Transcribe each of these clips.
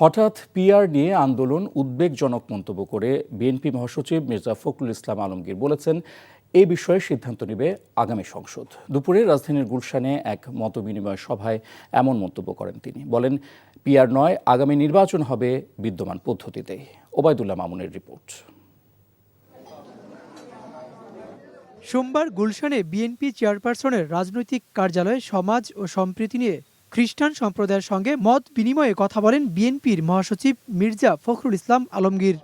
হঠাৎ পিআর নিয়ে আন্দোলন উদ্বেগজনক মন্তব্য করে বিএনপি মহাসচিব মির্জা ফখরুল ইসলাম আলমগীর বলেছেন এই বিষয়ে সিদ্ধান্ত নেবে আগামী সংসদ। দুপুরে রাজধানীর গুলশানে এক মতবিনিময় সভায় এমন মন্তব্য করেন তিনি। বলেন, পিআর নয়, আগামী নির্বাচন হবে বিদ্যমান পদ্ধতিতেই ওবায়দুল্লাহ মামুনের রিপোর্ট। সোমবার গুলশানে বিএনপি চেয়ারপারসনের রাজনৈতিক কার্যালয়ে সমাজ ও সম্প্রীতি নিয়ে খ্রিস্টান সম্প্রদায়ের সঙ্গে মত বিনিময়ে কথা বলেন বিএনপির মহাসচিব মির্জা ফখরুল ইসলাম আলমগীর।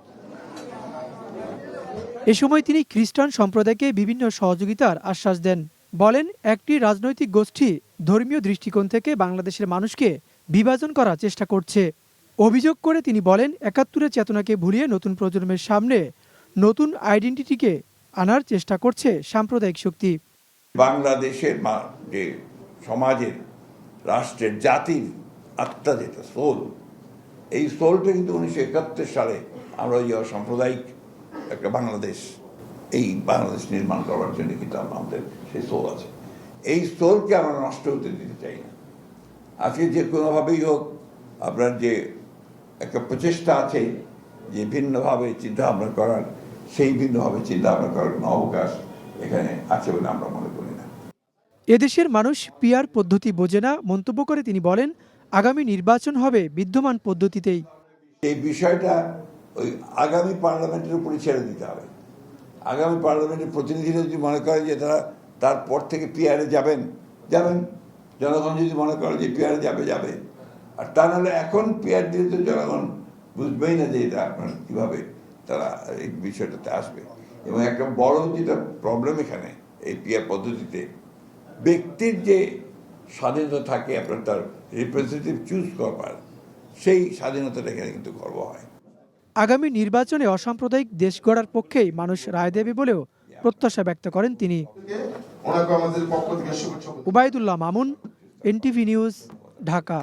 এ সময় তিনি খ্রিস্টান সম্প্রদায়কে বিভিন্ন সহযোগিতার আশ্বাস দেন। বলেন, একটি রাজনৈতিক গোষ্ঠী ধর্মীয় দৃষ্টিকোণ থেকে বাংলাদেশের মানুষকে বিভাজন করার চেষ্টা করছে। অভিযোগ করে তিনি বলেন, একাত্তরের চেতনাকে ভুলিয়ে নতুন প্রজন্মের সামনে নতুন আইডেন্টিটিকে আনার চেষ্টা করছে সাম্প্রদায়িক শক্তি। বাংলাদেশের যে সমাজের রাষ্ট্রের জাতির আত্মা যেটা সোল এই সোলটা কিন্তু উনিশশো একাত্তর সালে আমরা ওই যে সাম্প্রদায়িক একটা বাংলাদেশ, এই বাংলাদেশ নির্মাণ করার জন্য কিন্তু আমাদের সেই সোল আছে। এই সোলকে আমরা নষ্ট হতে দিতে চাই না। আজকে যে কোনোভাবেই হোক, আপনার যে একটা প্রচেষ্টা আছে যে ভিন্নভাবে চিন্তা ভাবনা করার, সেই ভিন্নভাবে চিন্তা ভাবনা করার কোনো অবকাশ এখানে আছে বলে আমরা মনে করি এদেশের মানুষ পিয়ার পদ্ধতি বোঝে না, মন্তব্য করে তিনি বলেন, আগামী নির্বাচন হবে বিদ্যমান পদ্ধতিতেই। এই বিষয়টা ওই আগামী পার্লামেন্টের উপরে ছেড়ে দিতে হবে। আগামী পার্লামেন্টের প্রতিনিধিরা যদি মনে করে যে তারা তারপর থেকে পিয়ারে যাবেন যাবেন। জনগণ যদি মনে করে যে পিয়ারে যাবে যাবে। আর তা নাহলে এখন পিয়ার দিলে তো জনগণ বুঝবেই না যে এটা আপনার কীভাবে তারা এই বিষয়টাতে আসবে। এবং একটা বড় যেটা প্রবলেম এখানে, এই পিয়ার পদ্ধতিতে ব্যক্তির যে স্বাধীনতা থাকে আপনার তার রিপ্রেজেন্টেটিভ চুজ করবার সেই স্বাধীনতাটা এখানে কিন্তু গর্ব হয়। আগামী নির্বাচনে অসাম্প্রদায়িক দেশ গড়ার পক্ষেই মানুষ রায় দেবে বলেও প্রত্যাশা ব্যক্ত করেন তিনি। ওনাকে আমাদের পক্ষ থেকে শুভেচ্ছা উবায়দুল্লাহ মামুন এনটিভি নিউজ ঢাকা।